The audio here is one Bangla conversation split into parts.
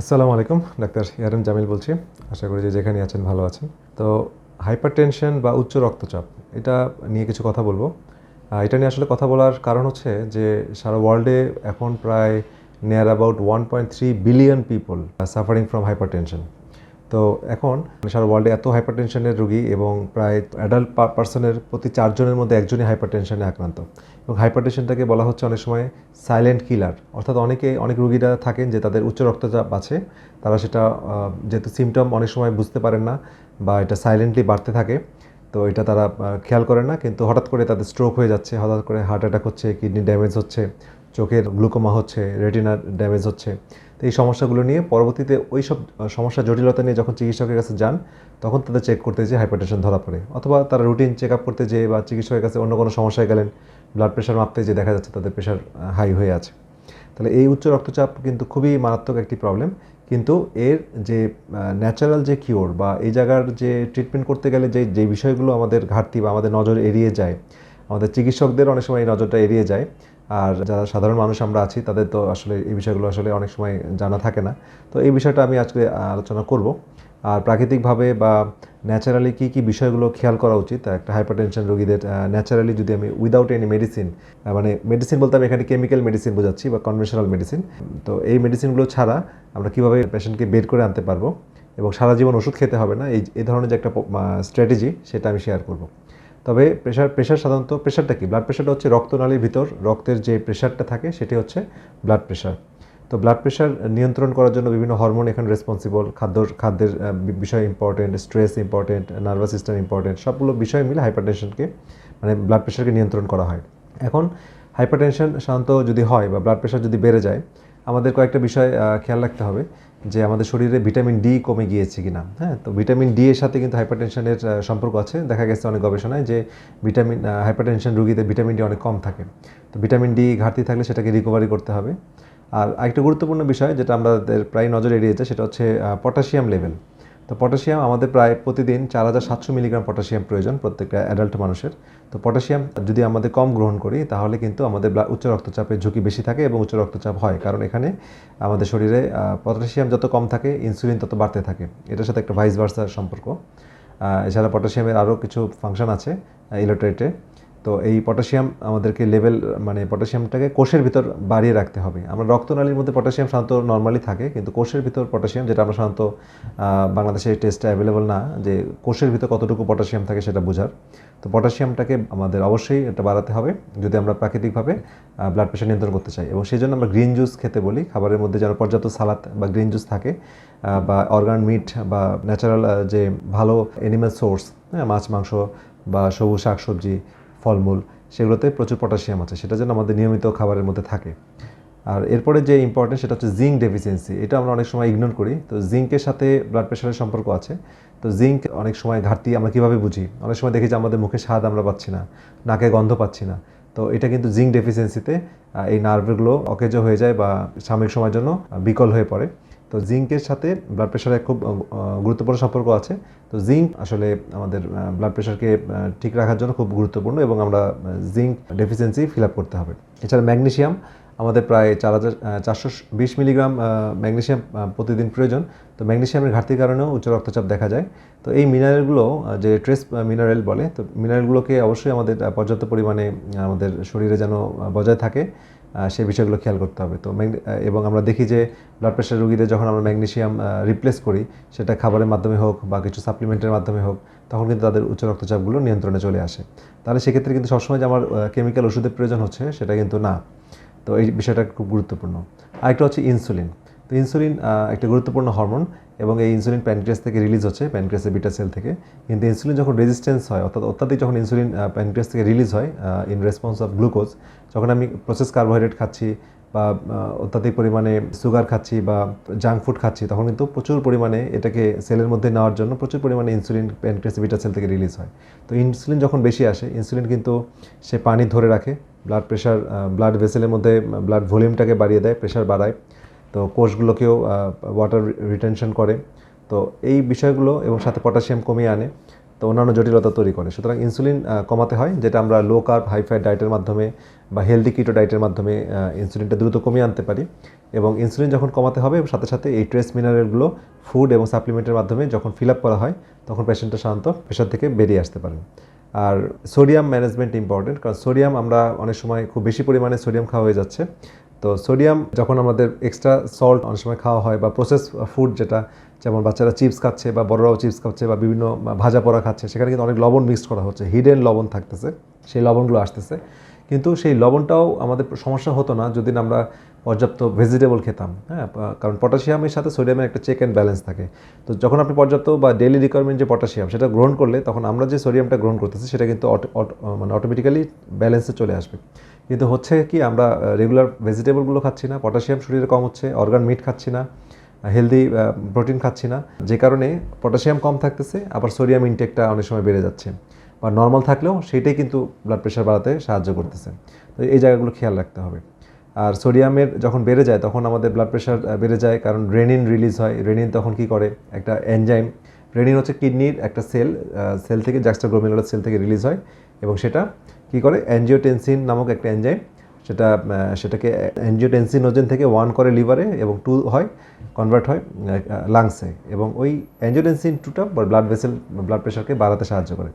আসসালামু আলাইকুম, ডাক্তার ইয়ারম জামিল বলছি। আশা করি যে যেখানে আছেন ভালো আছেন। তো হাইপারটেনশন বা উচ্চ রক্তচাপ, এটা নিয়ে কিছু কথা বলব। এটা নিয়ে আসলে কথা বলার কারণ হচ্ছে যে সারা ওয়ার্ল্ডে এখন প্রায় near about one point three billion people suffering from hypertension তো এখন সারা ওয়ার্ল্ডে এত হাইপার টেনশনের রোগী এবং প্রায় অ্যাডাল্ট পার্সনের প্রতি চারজনের মধ্যে একজনই হাইপারটেনশনে আক্রান্ত। এবং হাইপারটেনশনটাকে বলা হচ্ছে অনেক সময় সাইলেন্ট কিলার অর্থাৎ অনেকে, অনেক রোগীরা থাকেন যে তাদের উচ্চ রক্তচাপ আছে, তারা সেটা যেহেতু সিমটম অনেক সময় বুঝতে পারেন না বা এটা সাইলেন্টলি বাড়তে থাকে, তো এটা তারা খেয়াল করে না। কিন্তু হঠাৎ করে তাদের স্ট্রোক হয়ে যাচ্ছে, হঠাৎ করে হার্ট অ্যাটাক হচ্ছে কিডনি ড্যামেজ হচ্ছে চোখের গ্লুকোমা হচ্ছে, রেটিনার ড্যামেজ হচ্ছে। তো এই সমস্যাগুলো নিয়ে পরবর্তীতে ওই সব সমস্যা জটিলতা নিয়ে যখন চিকিৎসকের কাছে যান, তখন তাদের চেক করতে যে হাইপারটেনশন ধরা পড়ে। অথবা তারা রুটিন চেক আপ করতে যেয়ে বা চিকিৎসকের কাছে অন্য কোনো সমস্যায় গেলেন ব্লাড প্রেশার মাপতে যে দেখা যাচ্ছে তাদের প্রেশার হাই হয়ে আছে। তাহলে এই উচ্চ রক্তচাপ কিন্তু খুবই মারাত্মক একটি প্রবলেম কিন্তু এর যে ন্যাচারাল যে কিওর বা এই জায়গার যে ট্রিটমেন্ট করতে গেলে যে যে বিষয়গুলো আমাদের ঘাটতি বা আমাদের নজর এড়িয়ে যায়, আমাদের চিকিৎসকদের অনেক সময় এই নজরটা এড়িয়ে যায় আর যারা সাধারণ মানুষ আমরা আছি, তাদের তো আসলে এই বিষয়গুলো আসলে অনেক সময় জানা থাকে না। তো এই বিষয়টা আমি আজকে আলোচনা করব। আর প্রাকৃতিকভাবে বা ন্যাচারালি কী কী বিষয়গুলো খেয়াল করা উচিত? একটা হাইপারটেনশন রোগীদের ন্যাচারালি যদি আমি উইদাউট এনি মেডিসিন মানে মেডিসিন বলতে আমি এখানে কেমিক্যাল মেডিসিন বোঝাচ্ছি বা কনভেনশনাল মেডিসিন তো এই মেডিসিনগুলো ছাড়া আমরা কীভাবে পেশেন্টকে বের করে আনতে পারব? এবং সারা জীবন ওষুধ খেতে হবে না? এই এই ধরনের যে একটা স্ট্র্যাটেজি সেটা আমি শেয়ার করব। তবে প্রেশার প্রেশার সাধারণত প্রেশারটা কি? ব্লাড প্রেশারটা হচ্ছে রক্তনালীর ভিতর, রক্তের যে প্রেশারটা থাকে সেটি হচ্ছে ব্লাড প্রেশার তো ব্লাড প্রেশার নিয়ন্ত্রণ করার জন্য বিভিন্ন হরমোন এখানে রেসপন্সিবল খাদ্য, খাদ্যের বিষয় important stress important nervous system important সবগুলো বিষয় মিলে হাইপারটেনশনকে মানে ব্লাড প্রেশারকে নিয়ন্ত্রণ করা হয়। এখন হাইপারটেনশন সাধারণত যদি হয় বা ব্লাড প্রেশার যদি বেড়ে যায় আমাদের কয়েকটা বিষয় খেয়াল রাখতে হবে যে আমাদের শরীরে ভিটামিন ডি কমে গিয়েছে কি না হ্যাঁ তো ভিটামিন ডি এর সাথে কিন্তু হাইপারটেনশনের সম্পর্ক আছে। দেখা গেছে অনেক গবেষণায় যে ভিটামিন হাইপারটেনশন রোগীদের ভিটামিন ডি অনেক কম থাকে। তো ভিটামিন ডি ঘাটতি থাকলে সেটাকে রিকভারি করতে হবে। আর আরেকটা গুরুত্বপূর্ণ বিষয় যেটা আমাদের প্রায় নজর এড়িয়ে যায়, সেটা হচ্ছে পটাশিয়াম লেভেল তো পটাশিয়াম আমাদের প্রায় প্রতিদিন চার হাজার সাতশো মিলিগ্রাম পটাশিয়াম প্রয়োজন প্রত্যেকটা অ্যাডাল্ট মানুষের। তো পটাশিয়াম যদি আমাদের কম গ্রহণ করি, তাহলে কিন্তু আমাদের উচ্চ রক্তচাপের ঝুঁকি বেশি থাকে এবং উচ্চ রক্তচাপ হয়। কারণ এখানে আমাদের শরীরে পটাশিয়াম যত কম থাকে ইনসুলিন তত বাড়তে থাকে। এটার সাথে একটা ভাইস ভার্সার সম্পর্ক। এছাড়া পটাশিয়ামের আরও কিছু ফাংশন আছে ইলেকট্রেটে তো এই পটাশিয়াম আমাদেরকে লেভেল মানে পটাশিয়ামটাকে কোষের ভিতর বাড়িয়ে রাখতে হবে। আমরা রক্তনালীর মধ্যে পটাশিয়াম সাধারণত নর্মালি থাকে, কিন্তু কোষের ভিতর পটাশিয়াম, যেটা আমরা সাধারণত বাংলাদেশে টেস্টটা অ্যাভেলেবল না, যে কোষের ভিতর কতটুকু পটাশিয়াম থাকে সেটা বোঝার। তো পটাশিয়ামটাকে আমাদের অবশ্যই এটা বাড়াতে হবে, যদি আমরা প্রাকৃতিকভাবে ব্লাড প্রেশার নিয়ন্ত্রণ করতে চাই। এবং সেই জন্য আমরা গ্রিন জুস খেতে বলি, খাবারের মধ্যে যেন পর্যাপ্ত সালাদ বা গ্রিন জুস থাকে বা অর্গান মিট বা ন্যাচারাল যে ভালো অ্যানিম্যাল সোর্স হ্যাঁ মাছ, মাংস বা সবুজ শাকসবজি ফলমূল সেগুলোতে প্রচুর পটাশিয়াম আছে, সেটা যেন আমাদের নিয়মিত খাবারের মধ্যে থাকে। আর এরপরে যে ইম্পর্টেন্ট সেটা হচ্ছে জিঙ্ক ডেফিসিয়েন্সি এটা আমরা অনেক সময় ইগনোর করি। তো জিঙ্কের সাথে ব্লাড প্রেশারের সম্পর্ক আছে। তো জিঙ্ক অনেক সময় ঘাটতি আমরা কীভাবে বুঝি? অনেক সময় দেখি যে আমাদের মুখে স্বাদ আমরা পাচ্ছি না, নাকে গন্ধ পাচ্ছি না। তো এটা কিন্তু জিঙ্ক ডেফিসিয়েন্সিতে এই নার্ভগুলো অকেজো হয়ে যায় বা সাময়িক সময়ের জন্য বিকল হয়ে পড়ে। তো জিঙ্কের সাথে ব্লাড প্রেশারের খুব গুরুত্বপূর্ণ সম্পর্ক আছে। তো জিঙ্ক আসলে আমাদের ব্লাড প্রেশারকে ঠিক রাখার জন্য খুব গুরুত্বপূর্ণ এবং আমরা জিঙ্ক ডেফিসিয়েন্সি ফিল আপ করতে হবে। এছাড়া ম্যাগনেশিয়াম আমাদের প্রায় চার হাজার চারশো বিশ মিলিগ্রাম ম্যাগনেশিয়াম প্রতিদিন প্রয়োজন। তো ম্যাগনেশিয়ামের ঘাটতির কারণেও উচ্চ রক্তচাপ দেখা যায়। তো এই মিনারেলগুলো যে ট্রেস মিনারেল বলে, তো মিনারেলগুলোকে অবশ্যই আমাদের পর্যাপ্ত পরিমাণে, আমাদের শরীরে যেন বজায় থাকে। সেই বিষয়গুলো খেয়াল করতে হবে। তো এবং আমরা দেখি যে ব্লাড প্রেশার রোগীদের যখন আমরা ম্যাগনেশিয়াম রিপ্লেস করি, সেটা খাবারের মাধ্যমে হোক বা কিছু সাপ্লিমেন্টের মাধ্যমে হোক, তখন কিন্তু তাদের উচ্চ রক্তচাপগুলো নিয়ন্ত্রণে চলে আসে। তাহলে সেক্ষেত্রে কিন্তু সবসময় যে আমার কেমিক্যাল ওষুধের প্রয়োজন হচ্ছে, সেটা কিন্তু না। তো এই বিষয়টা খুব গুরুত্বপূর্ণ। আরেকটা হচ্ছে ইনসুলিন তো ইনসুলিন একটা গুরুত্বপূর্ণ হরমোন এবং এই ইনসুলিন প্যানক্রিয়াস থেকে রিলিজ হচ্ছে প্যানক্রিয়াসের বিটা সেল থেকে। কিন্তু ইনসুলিন যখন রেজিস্ট্যান্স হয়, অর্থাৎ অত্যাধিক যখন ইনসুলিন প্যানক্রিয়াস থেকে রিলিজ হয় ইন রেসপন্স অফ গ্লুকোজ যখন আমি প্রসেস কার্বোহাইড্রেট খাচ্ছি বা অত্যাধিক পরিমাণে সুগার খাচ্ছি বা জাঙ্ক ফুড খাচ্ছি, তখন কিন্তু প্রচুর পরিমাণে এটাকে সেলের মধ্যে নেওয়ার জন্য প্রচুর পরিমাণে ইনসুলিন প্যানক্রিয়াস বিটা সেল থেকে রিলিজ হয়। তো ইনসুলিন যখন বেশি আসে ইনসুলিন কিন্তু সে পানি ধরে রাখে ব্লাড প্রেশার ব্লাড ভেসেলের মধ্যে ব্লাড ভলিউমটাকে বাড়িয়ে দেয় প্রেশার বাড়ায়। তো কোষগুলোকেও ওয়াটার রিটেনশন করে। তো এই বিষয়গুলো এবং সাথে পটাশিয়াম কমিয়ে আনে। তো অন্যান্য জটিলতা তৈরি করে। সুতরাং ইনসুলিন কমাতে হয়, যেটা আমরা লো কার্ব হাই ফ্যাট ডায়েটের মাধ্যমে বা হেলদি কিটো ডায়েটের মাধ্যমে ইনসুলিনটা দ্রুত কমিয়ে আনতে পারি। এবং ইনসুলিন যখন কমাতে হবে, সাথে সাথে এই ট্রেস মিনারেলগুলো ফুড এবং সাপ্লিমেন্টের মাধ্যমে যখন ফিল আপ করা হয়, তখন পেশেন্টটা সাধারণত প্রেশার থেকে বেরিয়ে আসতে পারেন। আর সোডিয়াম ম্যানেজমেন্ট ইম্পর্টেন্ট কারণ সোডিয়াম আমরা অনেক সময় খুব বেশি পরিমাণে সোডিয়াম খাওয়া হয়ে যাচ্ছে। তো সোডিয়াম যখন আমাদের এক্সট্রা সল্ট অনেক সময় খাওয়া হয় বা প্রসেস ফুড যেটা, যেমন বাচ্চারা চিপস খাচ্ছে বা বড়রাও চিপস খাচ্ছে বা বিভিন্ন ভাজা পোড়া খাচ্ছে, সেখানে কিন্তু অনেক লবণ মিক্স করা হচ্ছে হিডেন লবণ থাকতেছে, সেই লবণগুলো আসতেছে। কিন্তু সেই লবণটাও আমাদের সমস্যা হতো না, যদি আমরা পর্যাপ্ত ভেজিটেবল খেতাম হ্যাঁ কারণ পটাশিয়ামের সাথে সোডিয়ামের একটা চেক অ্যান্ড ব্যালেন্স থাকে। তো যখন আপনি পর্যাপ্ত বা ডেইলি রিকোয়ারমেন্ট যে পটাশিয়াম সেটা গ্রহণ করলে তখন আমরা যে সোডিয়ামটা গ্রহণ করতেছি, সেটা কিন্তু মানে অটোমেটিক্যালি ব্যালেন্সে চলে আসবে। কিন্তু হচ্ছে কি, আমরা রেগুলার ভেজিটেবলগুলো খাচ্ছি না পটাশিয়াম শরীরে কম হচ্ছে অর্গান মিট খাচ্ছি না হেলদি প্রোটিন খাচ্ছি না, যে কারণে পটাশিয়াম কম থাকতেছে, আবার সোডিয়াম ইনটেকটা অনেক সময় বেড়ে যাচ্ছে। বা নর্মাল থাকলেও সেটাই কিন্তু ব্লাড প্রেশার বাড়াতে সাহায্য করতেছে। তো এই জায়গাগুলো খেয়াল রাখতে হবে। আর সোডিয়ামের যখন বেড়ে যায়, তখন আমাদের ব্লাড প্রেশার বেড়ে যায়, কারণ রেনিন রিলিজ হয়। রেনিন তখন কি করে? একটা এনজাইম রেনিন হচ্ছে কিডনির একটা সেল সেল থেকে জাক্সটাগ্লোমেরুলার সেল থেকে রিলিজ হয় এবং সেটা কি করে? অ্যাঞ্জিওটেনসিন নামক একটা এনজাইম সেটা সেটাকে অ্যাঞ্জিওটেনসিনোজেন থেকে ওয়ান করে লিভারে এবং টু হয় কনভার্ট হয় লাংসে এবং ওই অ্যাঞ্জিওটেনসিন টুটা ব্লাড ভেসেল ব্লাড প্রেশারকে বাড়াতে সাহায্য করে।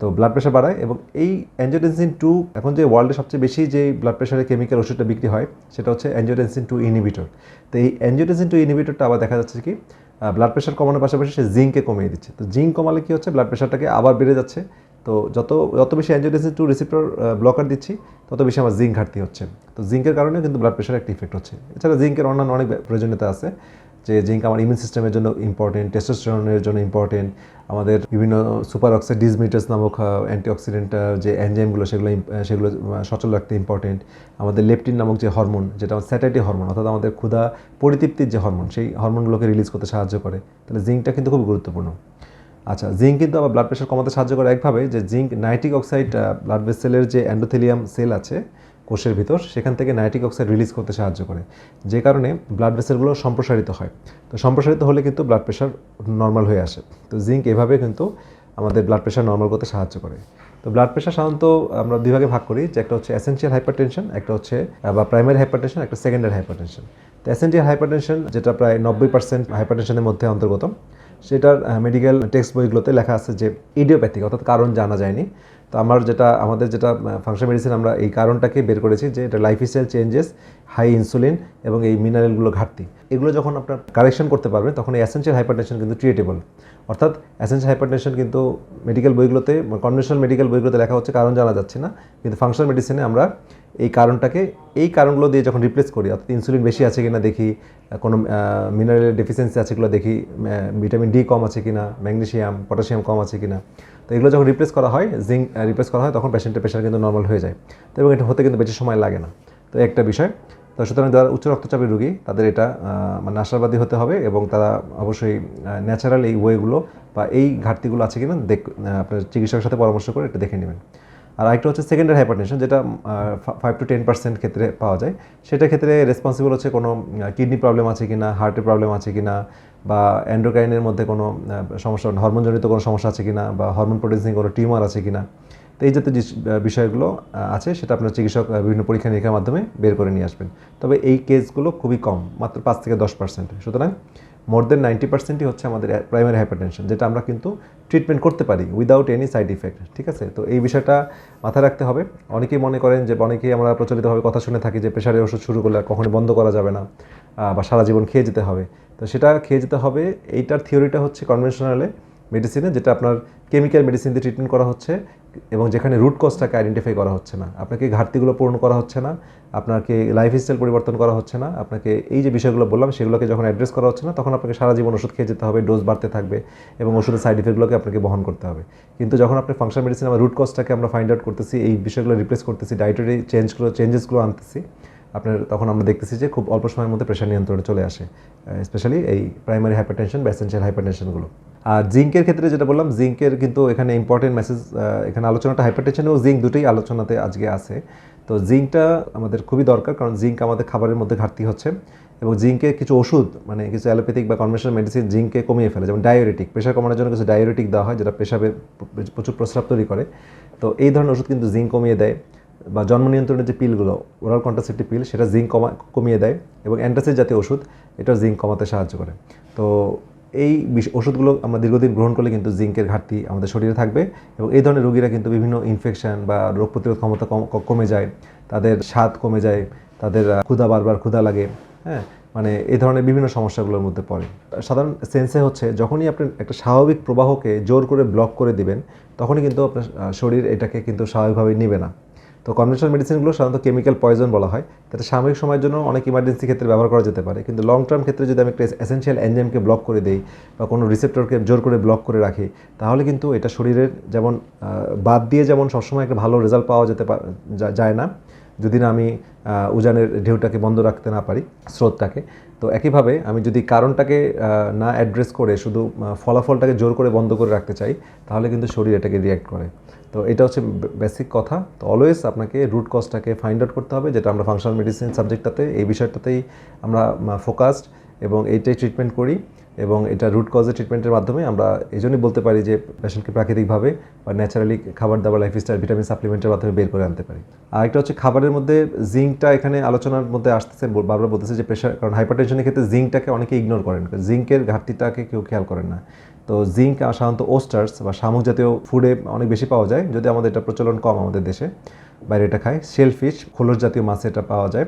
তো ব্লাড প্রেশার বাড়ায় এবং এই অ্যাঞ্জিওটেনসিন টু এখন যে ওয়ার্ল্ডে সবচেয়ে বেশি যে ব্লাড প্রেশারের কেমিক্যাল ওষুধটা বিক্রি হয়, সেটা হচ্ছে অ্যাঞ্জিওটেনসিন টু ইনহিবিটর তো এই অ্যাঞ্জিওটেনসিন টু ইনহিবিটরটা আবার দেখা যাচ্ছে কি ব্লাড প্রেশার কমানোর পাশাপাশি সে জিঙ্ককে কমিয়ে দিচ্ছে। তো জিঙ্ক কমালে কি হচ্ছে ব্লাড প্রেশারটাকে আবার বেড়ে যাচ্ছে। তো যত যত বেশি অ্যাঞ্জিওটেনসিন টু রিসিপ্টর ব্লকার দিচ্ছি, তত বেশি আমার জিঙ্ক ঘাটতি হচ্ছে। তো জিঙ্কের কারণে কিন্তু ব্লাড প্রেশার একটা ইফেক্ট হচ্ছে। এছাড়া জিঙ্কের অন্যান্য অনেক প্রয়োজনীয়তা আছে। যে জিঙ্ক আমার ইমিউন সিস্টেমের জন্য ইম্পর্টেন্ট টেস্টোস্টেরনের জন্য ইম্পর্টেন্ট আমাদের বিভিন্ন সুপার অক্সাইড ডিসমিটাস নামক অ্যান্টিঅক্সিডেন্ট যে এনজাইমগুলো সেগুলো সেগুলো সচল রাখতে ইম্পর্টেন্ট আমাদের লেপটিন নামক যে হরমোন যেটা স্যাটাইটি হরমোন অর্থাৎ আমাদের ক্ষুধা পরিতৃপ্তির যে হরমোন সেই হরমোনগুলোকে রিলিজ করতে সাহায্য করে। তাহলে জিঙ্কটা কিন্তু খুব গুরুত্বপূর্ণ। আচ্ছা জিঙ্ক কিন্তু আবার ব্লাড প্রেশার কমাতে সাহায্য করে একভাবে, যে জিঙ্ক নাইট্রিক অক্সাইড ব্লাড ভেসেলের যে অ্যান্ডোথেলিয়াম সেল আছে কোষের ভিতর, সেখান থেকে নাইট্রিক অক্সাইড রিলিজ করতে সাহায্য করে। যে কারণে ব্লাড ভেসেলগুলো সম্প্রসারিত হয়। তো সম্প্রসারিত হলে কিন্তু ব্লাড প্রেশার নর্মাল হয়ে আসে। তো জিঙ্ক এভাবে কিন্তু আমাদের ব্লাড প্রেশার নর্মাল করতে সাহায্য করে। তো ব্লাড প্রেশার সাধারণত আমরা দুই ভাগে ভাগ করি, যে একটা হচ্ছে এসেন্সিয়াল হাইপারটেনশন একটা হচ্ছে বা প্রাইমারি হাইপারটেনশন একটা সেকেন্ডারি হাইপারটেনশন তো এসেন্সিয়াল হাইপারটেনশন যেটা প্রায় নব্বই পার্সেন্ট হাইপারটেনশনের মধ্যে অন্তর্গত। সেটার মেডিকেল টেক্সট বইগুলোতে লেখা আছে যে ইডিওপ্যাথিক অর্থাৎ কারণ জানা যায়নি। তো আমার যেটা, আমাদের যেটা ফাংশন মেডিসিন আমরা এই কারণটাকে বের করেছি যে এটা life lifestyle changes high insulin এবং এই মিনারেলগুলো ঘাটতি। এগুলো যখন আপনার কারেকশন করতে পারবেন, তখন এই অ্যাসেন্সিয়াল হাইপারটেনশন কিন্তু ট্রিয়েটেবল অর্থাৎ অ্যাসেন্সিয়াল হাইপারটেনশন কিন্তু মেডিকেল বইগুলোতে কনভেনশনাল মেডিকেল বইগুলোতে লেখা হচ্ছে, কারণ জানা যাচ্ছে না। কিন্তু ফাংশনাল মেডিসিনে আমরা এই কারণটাকে, এই কারণগুলো দিয়ে যখন রিপ্লেস করি, অর্থাৎ ইনসুলিন বেশি আছে কিনা দেখি কোনো মিনারেল ডেফিসিয়েন্সি আছে কিনা দেখি ভিটামিন ডি কম আছে কিনা ম্যাগনেশিয়াম পটাশিয়াম কম আছে কিনা। তো এগুলো যখন রিপ্লেস করা হয় জিঙ্ক রিপ্লেস করা হয়, তখন পেশেন্টের প্রেশার কিন্তু নর্মাল হয়ে যায়। তো এবং এটা হতে কিন্তু বেশি সময় লাগে না। তো একটা বিষয় তো সুতরাং যারা উচ্চ রক্তচাপের রোগী, তাদের এটা মানে আশাবাদী হতে হবে এবং তারা অবশ্যই ন্যাচারাল এই ওয়েগুলো বা এই ঘাটতিগুলো আছে কিনা দেখ আপনার চিকিৎসকের সাথে পরামর্শ করে এটা দেখে নেবেন। আর আরেকটা হচ্ছে সেকেন্ডারি হাইপারটেনশন যেটা ফাইভ টু টেন পার্সেন্ট ক্ষেত্রে পাওয়া যায়। সেটা ক্ষেত্রে রেসপন্সিবল হচ্ছে কোনো কিডনি প্রবলেম আছে কিনা হার্টের প্রবলেম আছে কিনা বা অ্যান্ড্রোকাইনের মধ্যে কোনো সমস্যা হরমোনজনিত কোনো সমস্যা আছে কিনা বা হরমোন প্রডিউসিং কোনো টিউমার আছে কিনা। তো এই জাতীয় যে বিষয়গুলো আছে, সেটা আপনার চিকিৎসক বিভিন্ন পরীক্ষা নিরীক্ষার মাধ্যমে বের করে নিয়ে আসবেন। তবে এই কেসগুলো খুবই কম, মাত্র পাঁচ থেকে দশ পার্সেন্ট। সুতরাং মোর দেন নাইনটি পার্সেন্টই হচ্ছে আমাদের প্রাইমারি হাইপারটেনশন যেটা আমরা কিন্তু ট্রিটমেন্ট করতে পারি উইদাউট এনি সাইড ইফেক্ট ঠিক আছে? তো এই বিষয়টা মাথায় রাখতে হবে। অনেকেই মনে করেন যে, অনেকেই আমরা প্রচলিতভাবে কথা শুনে থাকি যে, প্রেশারের ওষুধ শুরু করলে আর কখনোই বন্ধ করা যাবে না বা সারা জীবন খেয়ে যেতে হবে। তো সেটা খেয়ে যেতে হবে, এইটার থিওরিটা হচ্ছে কনভেনশনালে মেডিসিনে যেটা আপনার কেমিক্যাল মেডিসিন দিয়ে ট্রিটমেন্ট করা হচ্ছে এবং যেখানে রুট কজটাকে আইডেন্টিফাই করা হচ্ছে না। আপনাকে ঘাটতিগুলো পূরণ করা হচ্ছে না, আপনাকে লাইফস্টাইল পরিবর্তন করা হচ্ছে না, আপনাকে এই যে বিষয়গুলো বললাম, সেগুলোকে যখন অ্যাড্রেস করা হচ্ছে না, তখন আপনাকে সারা জীবন ওষুধ খেয়ে যেতে হবে ডোজ বাড়তে থাকবে এবং ওষুধের সাইড ইফেক্টগুলোকে আপনাকে বহন করতে হবে। কিন্তু যখন আপনি ফাংশন মেডিসিন আমার রুট কজটাকে আমরা ফাইন্ড আউট করতেছি, এই বিষয়গুলো রিপ্লেস করতেছি ডায়েটারি চেঞ্জগুলো চেঞ্জেসগুলো আনতেছি আপনার তখন আমরা দেখতেছি যে খুব অল্প সময়ের মধ্যে প্রেশার নিয়ন্ত্রণে চলে আসে স্পেশালি এই প্রাইমারি হাইপারটেনশন বা এসেন্সিয়াল হাইপারটেনশনগুলো আর জিঙ্কের ক্ষেত্রে যেটা বললাম জিঙ্কের কিন্তু এখানে ইম্পর্টেন্ট মেসেজ এখানে আলোচনাটা হাইপারটেনশন এবং জিঙ্ক দুটোই আলোচনাতে আজকে আছে। তো জিঙ্কটা আমাদের খুবই দরকার, কারণ জিঙ্ক আমাদের খাবারের মধ্যে ঘাটতি হচ্ছে এবং জিঙ্কে কিছু ওষুধ মানে কিছু অ্যালোপ্যাথিক বা কনভেনশনাল মেডিসিন জিঙ্কে কমিয়ে ফেলে, যেমন ডায়োরেটিক প্রেশার কমানোর জন্য কিছু ডায়োরেটিক দেওয়া হয়, যেটা পেশাবে প্রচুর প্রস্রাব তৈরি করে। তো এই ধরনের ওষুধ কিন্তু জিঙ্ক কমিয়ে দেয়। বা জন্ম নিয়ন্ত্রণের যে পিলগুলো ওরাল কন্ট্রাসেপ্টিভ পিল, সেটা জিঙ্ক কমা, কমিয়ে দেয় এবং অ্যান্টাসিড জাতীয় ওষুধ এটা জিঙ্ক কমাতে সাহায্য করে। তো এই ওষুধগুলো আমরা দীর্ঘদিন গ্রহণ করলে কিন্তু জিঙ্কের ঘাটতি আমাদের শরীরে থাকবে এবং এই ধরনের রোগীরা কিন্তু বিভিন্ন ইনফেকশন বা রোগ প্রতিরোধ ক্ষমতা কম- যায়, তাদের স্বাদ কমে যায়, তাদের ক্ষুধা বারবার ক্ষুধা লাগে হ্যাঁ? মানে এই ধরনের বিভিন্ন সমস্যাগুলোর মধ্যে পড়ে। সাধারণ সেন্সে হচ্ছে যখনই আপনি একটা স্বাভাবিক প্রবাহকে জোর করে ব্লক করে দিবেন, তখনই কিন্তু আপনার শরীর এটাকে কিন্তু স্বাভাবিকভাবে নেবে না। তো কনভেনশনাল মেডিসিনগুলো সাধারণত কেমিক্যাল পয়জন বলা হয়। তাতে সাময়িক সময়ের জন্য অনেক ইমার্জেন্সি ক্ষেত্রে ব্যবহার করা যেতে পারে। কিন্তু লং টার্ম ক্ষেত্রে যদি আমি একটা এসেন্সিয়াল এনজাইমকে ব্লক করে দিই বা কোনো রিসেপ্টরকে জোর করে ব্লক করে রাখি, তাহলে কিন্তু এটা শরীরের যেমন বাদ দিয়ে যেমন সবসময় একটা ভালো রেজাল্ট পাওয়া যেতে যায় না। যদি না আমি উজানের ঢেউটাকে বন্ধ রাখতে না পারি, স্রোতটাকে। তো একইভাবে আমি যদি কারণটাকে না অ্যাড্রেস করে, শুধু ফলাফলটাকে জোর করে বন্ধ করে রাখতে চাই, তাহলে কিন্তু শরীর এটাকে রিয়্যাক্ট করে। তো এটা হচ্ছে বেসিক কথা। তো অলওয়েজ আপনাকে রুট কজটাকে ফাইন্ড আউট করতে হবে, যেটা আমরা ফাংশনাল মেডিসিন সাবজেক্টটাতে এই বিষয়টাতেই আমরা ফোকাসড এবং এইটাই ট্রিটমেন্ট করি এবং এটা রুট কজের ট্রিটমেন্টের মাধ্যমে আমরা এই জন্যই বলতে পারি যে পেশেন্টকে প্রাকৃতিকভাবে বা ন্যাচারালি খাবার দাবার লাইফস্টাইল ভিটামিন সাপ্লিমেন্টের মাধ্যমে বের করে আনতে পারি। আর একটা হচ্ছে খাবারের মধ্যে জিঙ্কটা এখানে আলোচনার মধ্যে আসতেছে বারবার বলতেছে যে প্রেশার কারণ হাইপারটেনশনের ক্ষেত্রে জিঙ্কটাকে অনেকে ইগনোর করেন। জিঙ্কের ঘাটতিটাকে কেউ খেয়াল করেন না। তো জিঙ্ক সাধারণত ওস্টার্স বা শামুক জাতীয় ফুডে অনেক বেশি পাওয়া যায়, যদি আমাদের এটা প্রচলন কম আমাদের দেশে। বাইরে এটা খায়। শেলফিশ খোলস জাতীয় মাছে এটা পাওয়া যায়।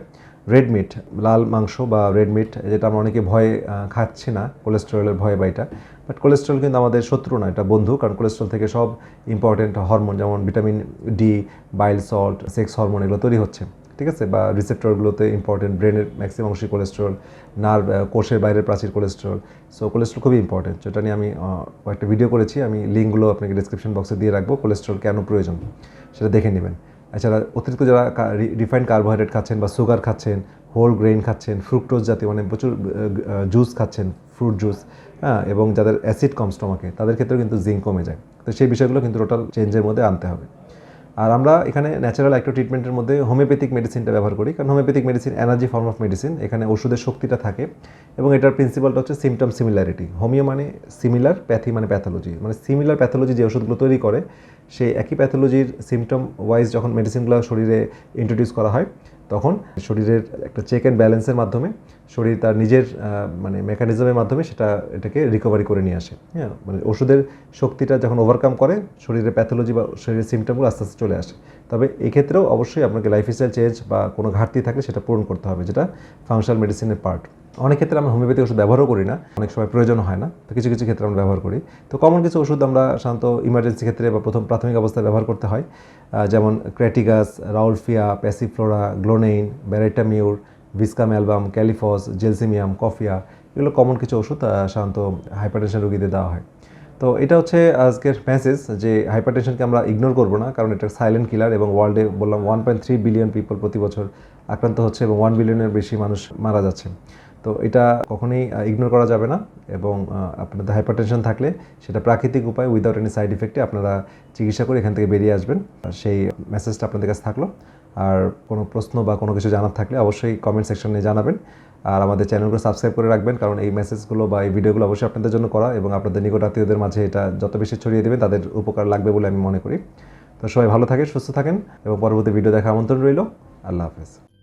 রেড মিট লাল মাংস বা রেড মিট যেটা আমরা অনেকে ভয়ে খাচ্ছি না কোলেস্টেরলের ভয়ে বা এটা। বাট কোলেস্টেরল কিন্তু আমাদের শত্রু না, এটা বন্ধু, কারণ কোলেস্টেরল থেকে সব ইম্পর্টেন্ট হরমোন যেমন vitamin D bile salt sex hormone এগুলো তৈরি হচ্ছে। ঠিক আছে? বা রিসেপ্টরগুলোতে ইম্পর্টেন্ট ব্রেনের ম্যাক্সিমাম অংশই কোলেস্ট্রল নার্ভ কোষের বাইরের প্রাচীর কোলেস্ট্রল সো কোলেস্ট্রল খুবই ইম্পর্টেন্ট যেটা নিয়ে আমি কয়েকটা ভিডিও করেছি। আমি লিঙ্কগুলো আপনাকে ডিসক্রিপশন বক্সে দিয়ে রাখব। কোলেস্ট্রল কেন প্রয়োজন? সেটা দেখে নেবেন। এছাড়া অতিরিক্ত যারা রিফাইন্ড কার্বোহাইড্রেট খাচ্ছেন বা সুগার খাচ্ছেন হোল গ্রেইন খাচ্ছেন ফ্রুক্টোজ জাতীয় মানে প্রচুর জুস খাচ্ছেন ফ্রুট জুস হ্যাঁ এবং যাদের অ্যাসিড কম স্টমাকে তাদের ক্ষেত্রেও কিন্তু জিঙ্ক কমে যায়। তো সেই বিষয়গুলো কিন্তু টোটাল চেঞ্জের মধ্যে আনতে হবে। আর আমরা এখানে ন্যাচারাল একটা ট্রিটমেন্টের মধ্যে হোমিওপ্যাথিক মেডিসিনটা ব্যবহার করি, কারণ homeopathic medicine energy form of medicine এখানে ওষুধের শক্তিটা থাকে এবং এটার প্রিন্সিপালটা হচ্ছে সিমটম সিমিলারিটি হোমিও মানে সিমিলার প্যাথি মানে প্যাথোলজি মানে সিমিলার প্যাথোলজি যে ওষুধগুলো তৈরি করে, সেই একই প্যাথোলজির সিমটম ওয়াইজ যখন মেডিসিনগুলো শরীরে ইন্ট্রোডিউস করা হয় তখন শরীরের একটা চেক অ্যান্ড ব্যালেন্সের মাধ্যমে শরীর তার নিজের মানে মেকানিজমের মাধ্যমে সেটা, এটাকে রিকভারি করে নিয়ে আসে। হ্যাঁ মানে ওষুধের শক্তিটা যখন ওভারকাম করে, শরীরের প্যাথোলজি বা শরীরের সিমটমগুলো আস্তে আস্তে চলে আসে। তবে এক্ষেত্রেও অবশ্যই আপনাকে লাইফস্টাইল চেঞ্জ বা কোনো ঘাটতি থাকলে সেটা পূরণ করতে হবে, যেটা ফাংশনাল মেডিসিনের পার্ট অনেক ক্ষেত্রে আমরা হোমিওপ্যাথি ওষুধ ব্যবহারও করি না, অনেক সময় প্রয়োজন হয় না, তো কিছু কিছু ক্ষেত্রে আমরা ব্যবহার করি। তো কমন কিছু ওষুধ আমরা সাধারণত ইমার্জেন্সি ক্ষেত্রে বা প্রথম প্রাথমিক অবস্থায় ব্যবহার করতে হয় যেমন crataegus rauwolfia passiflora glonoine baryta mur viscum album kali phos gelsemium coffea এগুলো কমন কিছু ওষুধ সাধারণত হাইপারটেনশন রোগীদের দেওয়া হয়। তো এটা হচ্ছে আজকের মেসেজ যে হাইপারটেনশনকে আমরা ইগনোর করব না, কারণ এটা সাইলেন্ট কিলার এবং ওয়ার্ল্ডে বললাম one point three billion people প্রতি বছর আক্রান্ত হচ্ছে এবং ওয়ান বিলিয়নের বেশি মানুষ মারা যাচ্ছে। তো এটা কখনোই ইগনোর করা যাবে না এবং আপনাদের হাইপারটেনশন থাকলে সেটা প্রাকৃতিক উপায় উইদাউট এনি সাইড ইফেক্টে আপনারা চিকিৎসা করে এখান থেকে বেরিয়ে আসবেন। সেই মেসেজটা আপনাদের কাছে থাকল। আর কোনো প্রশ্ন বা কোনো কিছু জানার থাকলে অবশ্যই কমেন্ট সেকশনে জানাবেন। আর আমাদের চ্যানেলগুলো সাবস্ক্রাইব করে রাখবেন, কারণ এই মেসেজগুলো বা এই ভিডিওগুলো অবশ্যই আপনাদের জন্য করা এবং আপনাদের নিকট আত্মীয়দের মাঝে এটা যত বেশি ছড়িয়ে দেবেন তাদের উপকার লাগবে বলে আমি মনে করি। তো সবাই ভালো থাকেন, সুস্থ থাকেন এবং পরবর্তী ভিডিও দেখা আমন্ত্রণ রইল। আল্লাহ হাফেজ।